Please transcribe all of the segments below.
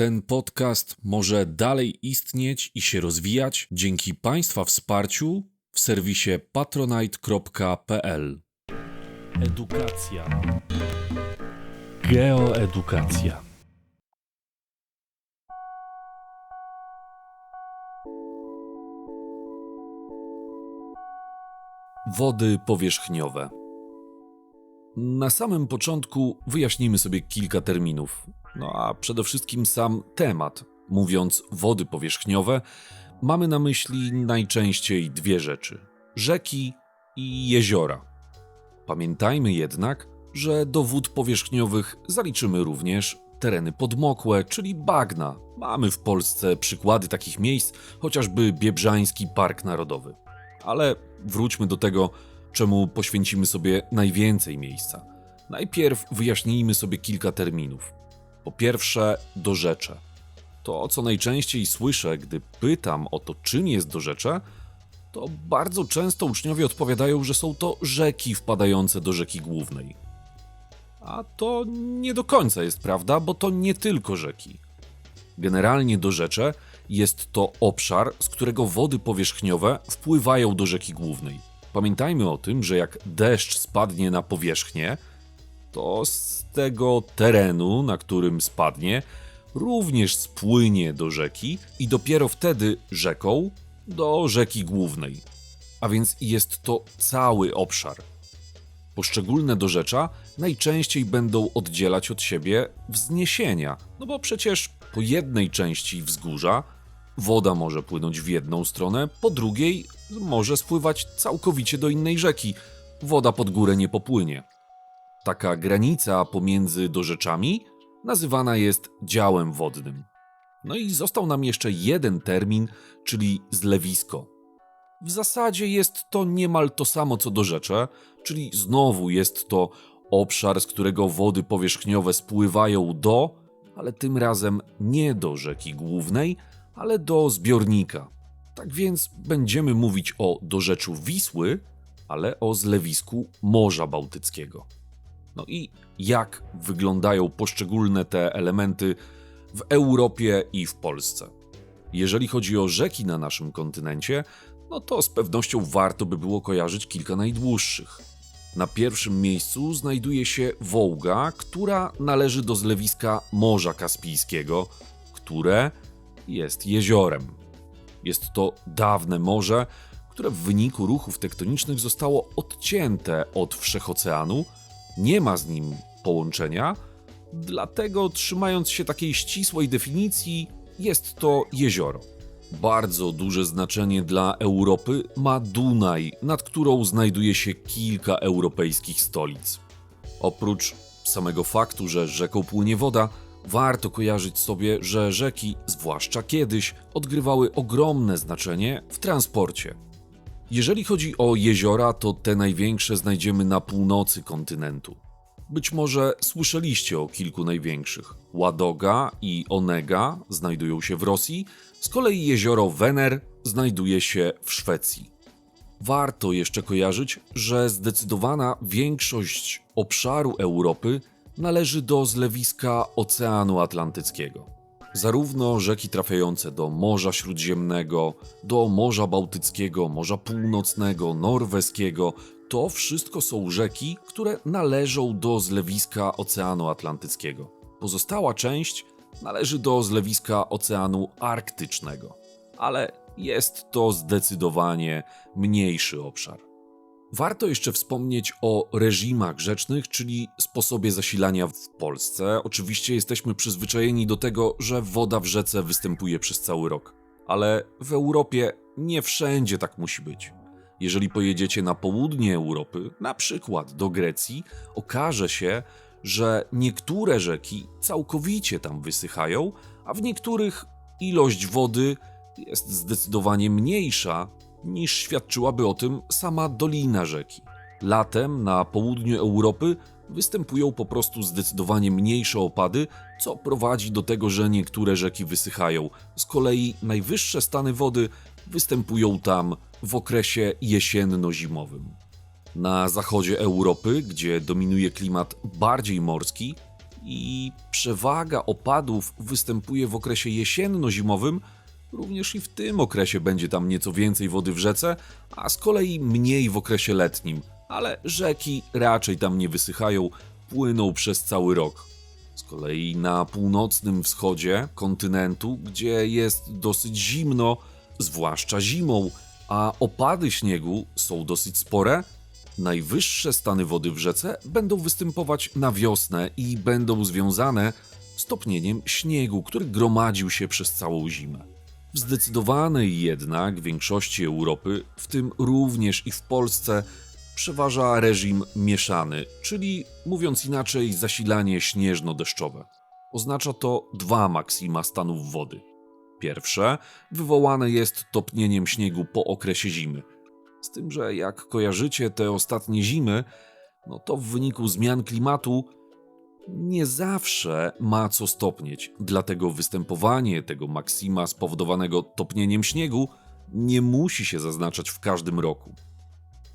Ten podcast może dalej istnieć i się rozwijać dzięki Państwa wsparciu w serwisie patronite.pl. Edukacja. Geoedukacja. Wody powierzchniowe. Na samym początku wyjaśnimy sobie kilka terminów, no a przede wszystkim sam temat. Mówiąc wody powierzchniowe, mamy na myśli najczęściej dwie rzeczy: rzeki i jeziora. Pamiętajmy jednak, że do wód powierzchniowych zaliczymy również tereny podmokłe, czyli bagna. Mamy w Polsce przykłady takich miejsc, chociażby Biebrzański Park Narodowy. Ale wróćmy do tego, czemu poświęcimy sobie najwięcej miejsca. Najpierw wyjaśnijmy sobie kilka terminów. Po pierwsze, dorzecze. To, co najczęściej słyszę, gdy pytam o to, czym jest dorzecze, to bardzo często uczniowie odpowiadają, że są to rzeki wpadające do rzeki głównej. A to nie do końca jest prawda, bo to nie tylko rzeki. Generalnie dorzecze jest to obszar, z którego wody powierzchniowe wpływają do rzeki głównej. Pamiętajmy o tym, że jak deszcz spadnie na powierzchnię, to z tego terenu, na którym spadnie, również spłynie do rzeki i dopiero wtedy rzeką do rzeki głównej. A więc jest to cały obszar. Poszczególne dorzecza najczęściej będą oddzielać od siebie wzniesienia, no bo przecież po jednej części wzgórza woda może płynąć w jedną stronę, po drugiej może spływać całkowicie do innej rzeki. Woda pod górę nie popłynie. Taka granica pomiędzy dorzeczami nazywana jest działem wodnym. No i został nam jeszcze jeden termin, czyli zlewisko. W zasadzie jest to niemal to samo co dorzecze, czyli znowu jest to obszar, z którego wody powierzchniowe spływają do, ale tym razem nie do rzeki głównej, ale do zbiornika. Tak więc będziemy mówić o dorzeczu Wisły, ale o zlewisku Morza Bałtyckiego. No i jak wyglądają poszczególne te elementy w Europie i w Polsce. Jeżeli chodzi o rzeki na naszym kontynencie, no to z pewnością warto by było kojarzyć kilka najdłuższych. Na pierwszym miejscu znajduje się Wołga, która należy do zlewiska Morza Kaspijskiego, które jest jeziorem. Jest to dawne morze, które w wyniku ruchów tektonicznych zostało odcięte od wszechoceanu, nie ma z nim połączenia, dlatego trzymając się takiej ścisłej definicji, jest to jezioro. Bardzo duże znaczenie dla Europy ma Dunaj, nad którą znajduje się kilka europejskich stolic. Oprócz samego faktu, że rzeką płynie woda, warto kojarzyć sobie, że rzeki, zwłaszcza kiedyś, odgrywały ogromne znaczenie w transporcie. Jeżeli chodzi o jeziora, to te największe znajdziemy na północy kontynentu. Być może słyszeliście o kilku największych. Ładoga i Onega znajdują się w Rosji, z kolei jezioro Wener znajduje się w Szwecji. Warto jeszcze kojarzyć, że zdecydowana większość obszaru Europy należy do zlewiska Oceanu Atlantyckiego. Zarówno rzeki trafiające do Morza Śródziemnego, do Morza Bałtyckiego, Morza Północnego, Norweskiego, to wszystko są rzeki, które należą do zlewiska Oceanu Atlantyckiego. Pozostała część należy do zlewiska Oceanu Arktycznego, ale jest to zdecydowanie mniejszy obszar. Warto jeszcze wspomnieć o reżimach rzecznych, czyli sposobie zasilania w Polsce. Oczywiście jesteśmy przyzwyczajeni do tego, że woda w rzece występuje przez cały rok, ale w Europie nie wszędzie tak musi być. Jeżeli pojedziecie na południe Europy, na przykład do Grecji, okaże się, że niektóre rzeki całkowicie tam wysychają, a w niektórych ilość wody jest zdecydowanie mniejsza niż świadczyłaby o tym sama dolina rzeki. Latem na południu Europy występują po prostu zdecydowanie mniejsze opady, co prowadzi do tego, że niektóre rzeki wysychają. Z kolei najwyższe stany wody występują tam w okresie jesienno-zimowym. Na zachodzie Europy, gdzie dominuje klimat bardziej morski, i przewaga opadów występuje w okresie jesienno-zimowym, również i w tym okresie będzie tam nieco więcej wody w rzece, a z kolei mniej w okresie letnim, ale rzeki raczej tam nie wysychają, płyną przez cały rok. Z kolei na północnym wschodzie kontynentu, gdzie jest dosyć zimno, zwłaszcza zimą, a opady śniegu są dosyć spore, najwyższe stany wody w rzece będą występować na wiosnę i będą związane z topnieniem śniegu, który gromadził się przez całą zimę. W zdecydowanej jednak większości Europy, w tym również i w Polsce, przeważa reżim mieszany, czyli mówiąc inaczej, zasilanie śnieżno-deszczowe. Oznacza to dwa maksima stanów wody. Pierwsze wywołane jest topnieniem śniegu po okresie zimy. Z tym, że jak kojarzycie te ostatnie zimy, no to w wyniku zmian klimatu nie zawsze ma co stopnieć, dlatego występowanie tego maksima spowodowanego topnieniem śniegu nie musi się zaznaczać w każdym roku.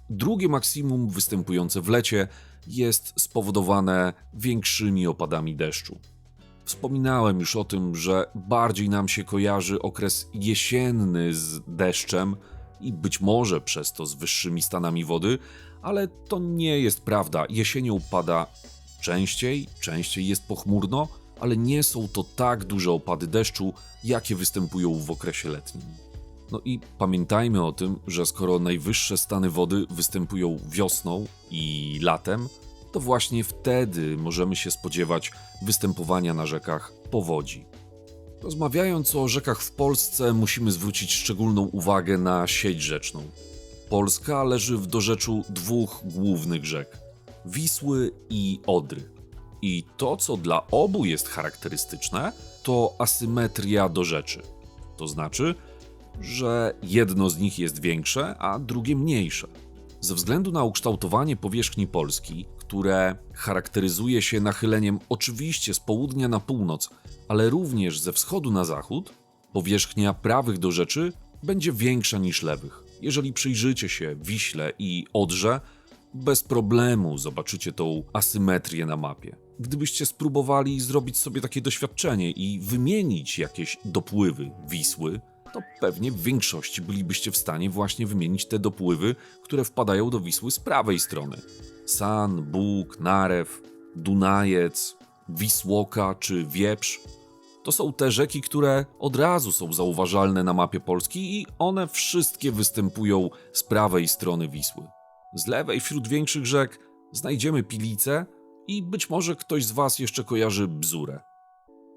Drugie maksimum występujące w lecie jest spowodowane większymi opadami deszczu. Wspominałem już o tym, że bardziej nam się kojarzy okres jesienny z deszczem i być może przez to z wyższymi stanami wody, ale to nie jest prawda. Jesienią pada częściej, częściej jest pochmurno, ale nie są to tak duże opady deszczu, jakie występują w okresie letnim. No i pamiętajmy o tym, że skoro najwyższe stany wody występują wiosną i latem, to właśnie wtedy możemy się spodziewać występowania na rzekach powodzi. Rozmawiając o rzekach w Polsce, musimy zwrócić szczególną uwagę na sieć rzeczną. Polska leży w dorzeczu dwóch głównych rzek Wisły i Odry. I to, co dla obu jest charakterystyczne, to asymetria do rzeczy. To znaczy, że jedno z nich jest większe, a drugie mniejsze. Ze względu na ukształtowanie powierzchni Polski, które charakteryzuje się nachyleniem oczywiście z południa na północ, ale również ze wschodu na zachód, powierzchnia prawych do rzeczy będzie większa niż lewych. Jeżeli przyjrzycie się Wiśle i Odrze, bez problemu zobaczycie tą asymetrię na mapie. Gdybyście spróbowali zrobić sobie takie doświadczenie i wymienić jakieś dopływy Wisły, to pewnie w większości bylibyście w stanie właśnie wymienić te dopływy, które wpadają do Wisły z prawej strony. San, Bóg, Narew, Dunajec, Wisłoka czy Wieprz to są te rzeki, które od razu są zauważalne na mapie Polski i one wszystkie występują z prawej strony Wisły. Z lewej wśród większych rzek znajdziemy Pilicę i być może ktoś z Was jeszcze kojarzy Bzurę.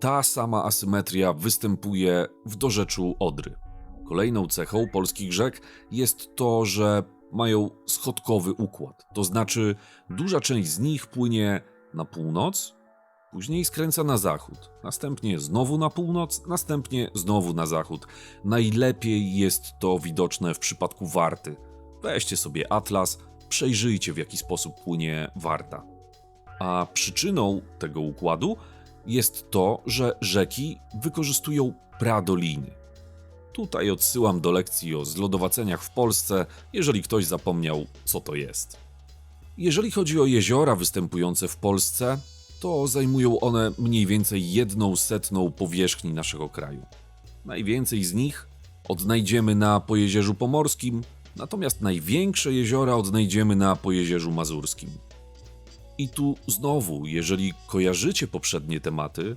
Ta sama asymetria występuje w dorzeczu Odry. Kolejną cechą polskich rzek jest to, że mają schodkowy układ, to znaczy duża część z nich płynie na północ, później skręca na zachód, następnie znowu na północ, następnie znowu na zachód. Najlepiej jest to widoczne w przypadku Warty. Weźcie sobie atlas, przejrzyjcie w jaki sposób płynie Warta. A przyczyną tego układu jest to, że rzeki wykorzystują pradoliny. Tutaj odsyłam do lekcji o zlodowaceniach w Polsce, jeżeli ktoś zapomniał, co to jest. Jeżeli chodzi o jeziora występujące w Polsce, to zajmują one mniej więcej jedną setną powierzchni naszego kraju. Najwięcej z nich odnajdziemy na Pojezierzu Pomorskim, natomiast największe jeziora odnajdziemy na Pojezierzu Mazurskim. I tu znowu, jeżeli kojarzycie poprzednie tematy,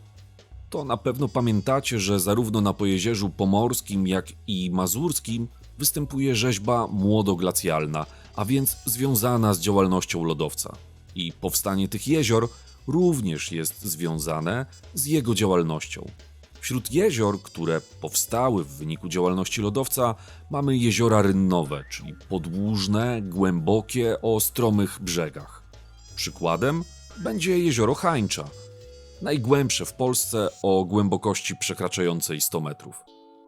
to na pewno pamiętacie, że zarówno na Pojezierzu Pomorskim, jak i Mazurskim występuje rzeźba młodoglacjalna, a więc związana z działalnością lodowca. I powstanie tych jezior również jest związane z jego działalnością. Wśród jezior, które powstały w wyniku działalności lodowca, mamy jeziora rynnowe, czyli podłużne, głębokie, o stromych brzegach. Przykładem będzie jezioro Hańcza, najgłębsze w Polsce o głębokości przekraczającej 100 metrów.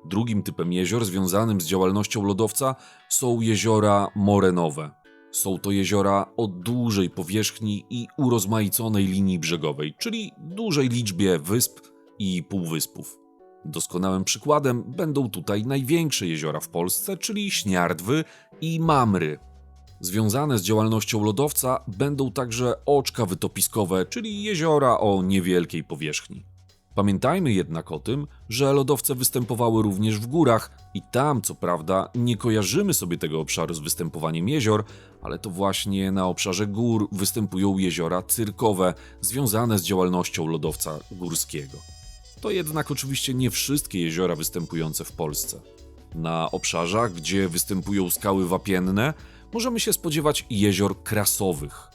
Drugim typem jezior związanym z działalnością lodowca są jeziora morenowe. Są to jeziora o dużej powierzchni i urozmaiconej linii brzegowej, czyli dużej liczbie wysp i półwyspów. Doskonałym przykładem będą tutaj największe jeziora w Polsce, czyli Śniardwy i Mamry. Związane z działalnością lodowca będą także oczka wytopiskowe, czyli jeziora o niewielkiej powierzchni. Pamiętajmy jednak o tym, że lodowce występowały również w górach i tam, co prawda, nie kojarzymy sobie tego obszaru z występowaniem jezior, ale to właśnie na obszarze gór występują jeziora cyrkowe związane z działalnością lodowca górskiego. To jednak oczywiście nie wszystkie jeziora występujące w Polsce. Na obszarzach, gdzie występują skały wapienne, możemy się spodziewać jezior krasowych.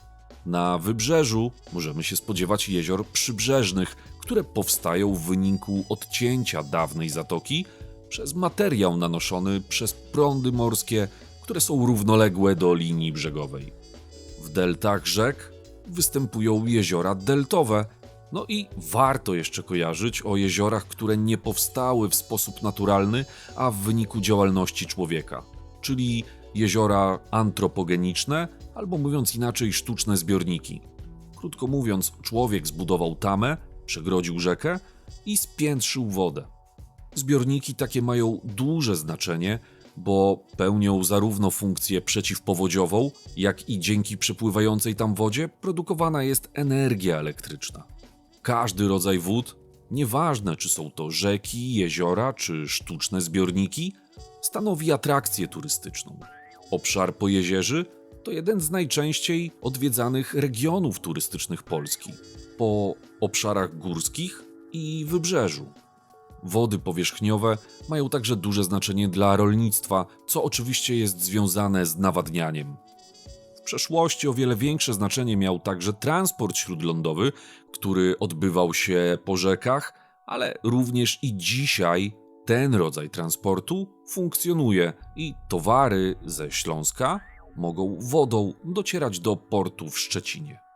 Na wybrzeżu możemy się spodziewać jezior przybrzeżnych, które powstają w wyniku odcięcia dawnej zatoki przez materiał nanoszony przez prądy morskie, które są równoległe do linii brzegowej. W deltach rzek występują jeziora deltowe, no i warto jeszcze kojarzyć o jeziorach, które nie powstały w sposób naturalny, a w wyniku działalności człowieka, czyli jeziora antropogeniczne, albo mówiąc inaczej, sztuczne zbiorniki. Krótko mówiąc, człowiek zbudował tamę, przegrodził rzekę i spiętrzył wodę. Zbiorniki takie mają duże znaczenie, bo pełnią zarówno funkcję przeciwpowodziową, jak i dzięki przepływającej tam wodzie produkowana jest energia elektryczna. Każdy rodzaj wód, nieważne czy są to rzeki, jeziora czy sztuczne zbiorniki, stanowi atrakcję turystyczną. Obszar Pojezierzy to jeden z najczęściej odwiedzanych regionów turystycznych Polski, po obszarach górskich i wybrzeżu. Wody powierzchniowe mają także duże znaczenie dla rolnictwa, co oczywiście jest związane z nawadnianiem. Przeszłości o wiele większe znaczenie miał także transport śródlądowy, który odbywał się po rzekach, ale również i dzisiaj ten rodzaj transportu funkcjonuje i towary ze Śląska mogą wodą docierać do portu w Szczecinie.